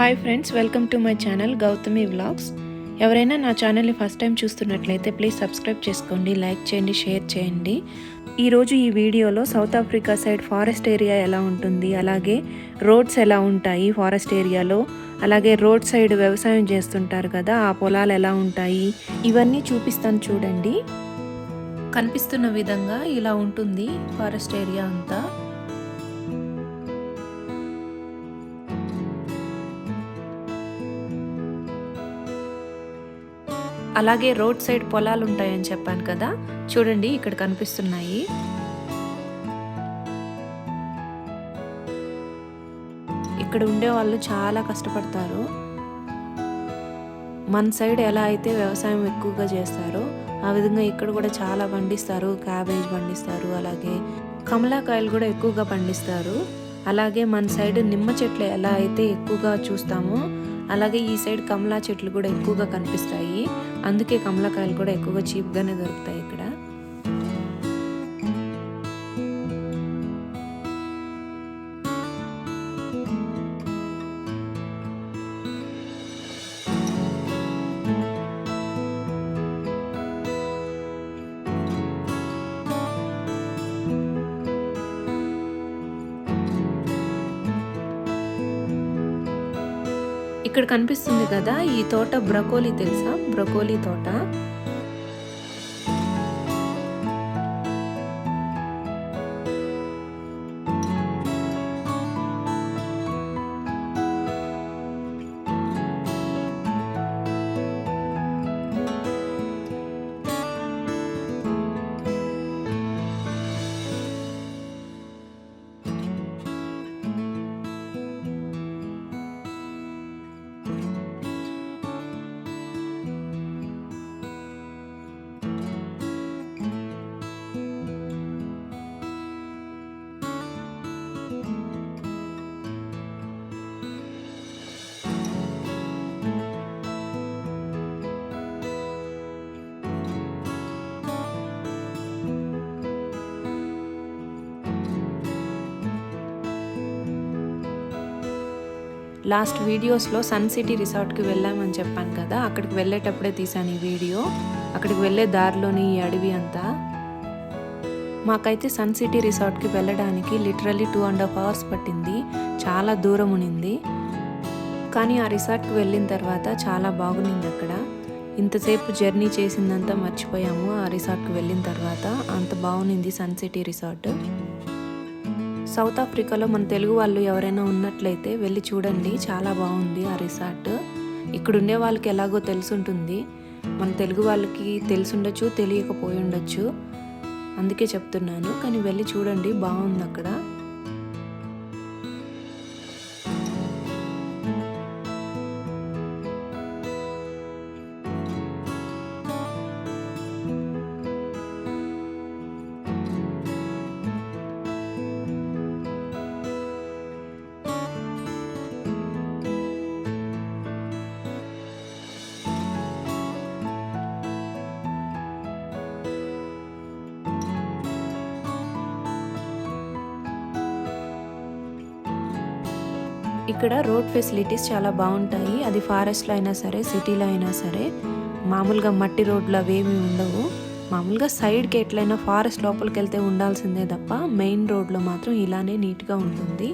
Hi friends welcome to my channel Gautami vlogs. ఎవరైనా నా ఛానల్ని ఫస్ట్ టైం చూస్తున్నట్లయితే ప్లీజ్ సబ్స్క్రైబ్ చేసుకోండి లైక్ చేయండి షేర్ చేయండి. ఈరోజు ఈ వీడియోలో South Africa side forest area ఎలా ఉంటుంది అలాగే రోడ్స్ ఎలా ఉంటాయి ఫారెస్ట్ ఏరియాలో అలాగే రోడ్ సైడ్ వ్యవసాయం చేస్తుంటారు కదా ఆ పొలాలు ఎలా ఉంటాయి ఇవన్నీ చూపిస్తాను చూడండి. కనిపిస్తున్న విధంగా ఇలా ఉంటుంది ఫారెస్ట్ ఏరియా అంతా. అలాగే రోడ్ సైడ్ పొలాలు ఉంటాయని చెప్పాను కదా. చూడండి ఇక్కడ కనిపిస్తున్నాయి. ఇక్కడ ఉండే వాళ్ళు చాలా కష్టపడతారు. మన సైడ్ ఎలా అయితే వ్యవసాయం ఎక్కువగా చేస్తారో ఆ విధంగా ఇక్కడ కూడా చాలా పండిస్తారు. క్యాబేజ్ పండిస్తారు అలాగే కమలాకాయలు కూడా ఎక్కువగా పండిస్తారు. అలాగే మన సైడ్ నిమ్మ చెట్లు ఎలా అయితే ఎక్కువగా చూస్తామో అలాగే ఈ సైడ్ కమలా చెట్లు కూడా ఎక్కువగా కనిపిస్తాయి. అందుకే కమలాకాయలు కూడా ఎక్కువగా చీప్గానే దొరుకుతాయి. ఇక్కడ కనిపిస్తుంది కదా ఈ తోట బ్రకోలీ తెలుసా? బ్రకోలీ తోట. లాస్ట్ వీడియోస్లో సన్ సిటీ రిసార్ట్కి వెళ్ళామని చెప్పాను కదా అక్కడికి వెళ్ళేటప్పుడే తీసాను ఈ వీడియో. అక్కడికి వెళ్ళే దారిలోని ఈ అడవి అంతా. మాకైతే సన్ సిటీ రిసార్ట్కి వెళ్ళడానికి literally two and half hours పట్టింది చాలా దూరం ఉనింది. కానీ ఆ రిసార్ట్కి వెళ్ళిన తర్వాత చాలా బాగునింది అక్కడ. ఇంతసేపు జర్నీ చేసిందంతా మర్చిపోయాము ఆ రిసార్ట్కి వెళ్ళిన తర్వాత. అంత బాగునింది సన్ సిటీ రిసార్ట్. సౌత్ ఆఫ్రికాలో మన తెలుగు వాళ్ళు ఎవరైనా ఉన్నట్లయితే వెళ్ళి చూడండి. చాలా బాగుంది ఆ రిసార్ట్. ఇక్కడ ఉండే వాళ్ళకి ఎలాగో తెలుసుంటుంది. మన తెలుగు వాళ్ళకి తెలుసుండొచ్చు తెలియకపోయి ఉండొచ్చు. అందుకే చెప్తున్నాను. కానీ వెళ్ళి చూడండి బాగుంది అక్కడ. ఇక్కడ రోడ్ ఫెసిలిటీస్ చాలా బాగుంటాయి. అది ఫారెస్ట్లో అయినా సరే సిటీలో అయినా సరే. మామూలుగా మట్టి రోడ్లు అవేమి ఉండవు. మామూలుగా సైడ్కి ఎట్లయినా ఫారెస్ట్ లోపలికి వెళ్తే ఉండాల్సిందే తప్ప మెయిన్ రోడ్లో మాత్రం ఇలానే నీట్గా ఉంటుంది.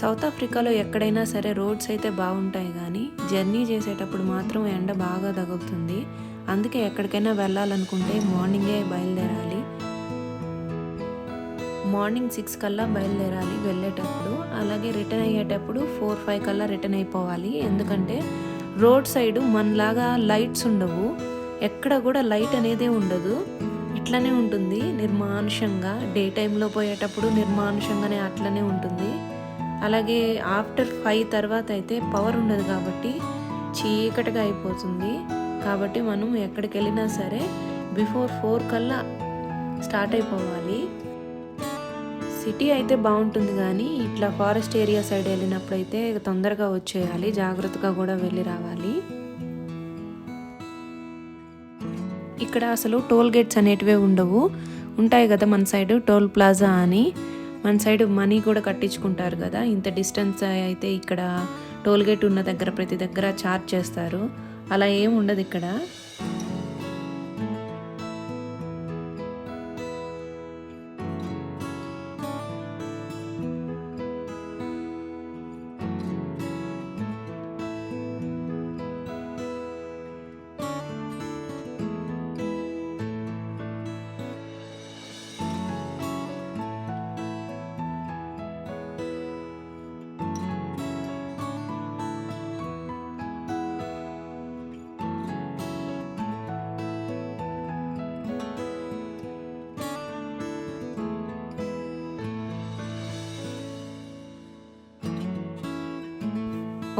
సౌత్ ఆఫ్రికాలో ఎక్కడైనా సరే రోడ్స్ అయితే బాగుంటాయి కానీ జర్నీ చేసేటప్పుడు మాత్రం ఎండ బాగా తగులుతుంది. అందుకే ఎక్కడికైనా వెళ్ళాలనుకుంటే మార్నింగే బయలుదేరాలి. మార్నింగ్ సిక్స్ కల్లా బయలుదేరాలి వెళ్ళేటప్పుడు. అలాగే రిటర్న్ అయ్యేటప్పుడు ఫోర్ ఫైవ్ కల్లా రిటర్న్ అయిపోవాలి. ఎందుకంటే రోడ్ సైడ్ మనలాగా లైట్స్ ఉండవు. ఎక్కడ కూడా లైట్ అనేదే ఉండదు. ఇట్లనే ఉంటుంది. నిర్మానుషంగా డే టైంలో పోయేటప్పుడు నిర్మానుషంగానే అట్లనే ఉంటుంది. అలాగే ఆఫ్టర్ ఫైవ్ తర్వాత అయితే పవర్ ఉండదు కాబట్టి చీకటిగా అయిపోతుంది. కాబట్టి మనం ఎక్కడికి వెళ్ళినా సరే బిఫోర్ ఫోర్ కల్లా స్టార్ట్ అయిపోవాలి. సిటీ అయితే బాగుంటుంది కానీ ఇట్లా ఫారెస్ట్ ఏరియా సైడ్ వెళ్ళినప్పుడు అయితే తొందరగా వచ్చేయాలి జాగ్రత్తగా కూడా వెళ్ళి రావాలి. ఇక్కడ అసలు టోల్ గేట్స్ అనేటివే ఉండవు. ఉంటాయి కదా మన సైడ్ టోల్ ప్లాజా అని. మన సైడ్ మనీ కూడా కట్టించుకుంటారు కదా. ఇంత డిస్టెన్స్ అయితే ఇక్కడ టోల్గేట్ ఉన్న దగ్గర ప్రతి దగ్గర ఛార్జ్ చేస్తారు. అలా ఏం ఉండదు ఇక్కడ.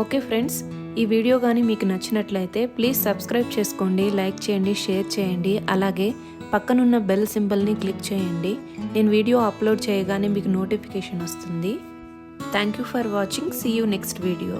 ఓకే ఫ్రెండ్స్ ఈ వీడియో కానీ మీకు నచ్చినట్లయితే ప్లీజ్ సబ్స్క్రైబ్ చేసుకోండి లైక్ చేయండి షేర్ చేయండి అలాగే పక్కనున్న బెల్ సింబల్ని క్లిక్ చేయండి. నేను వీడియో అప్లోడ్ చేయగానే మీకు నోటిఫికేషన్ వస్తుంది. Thank you for watching. See you next video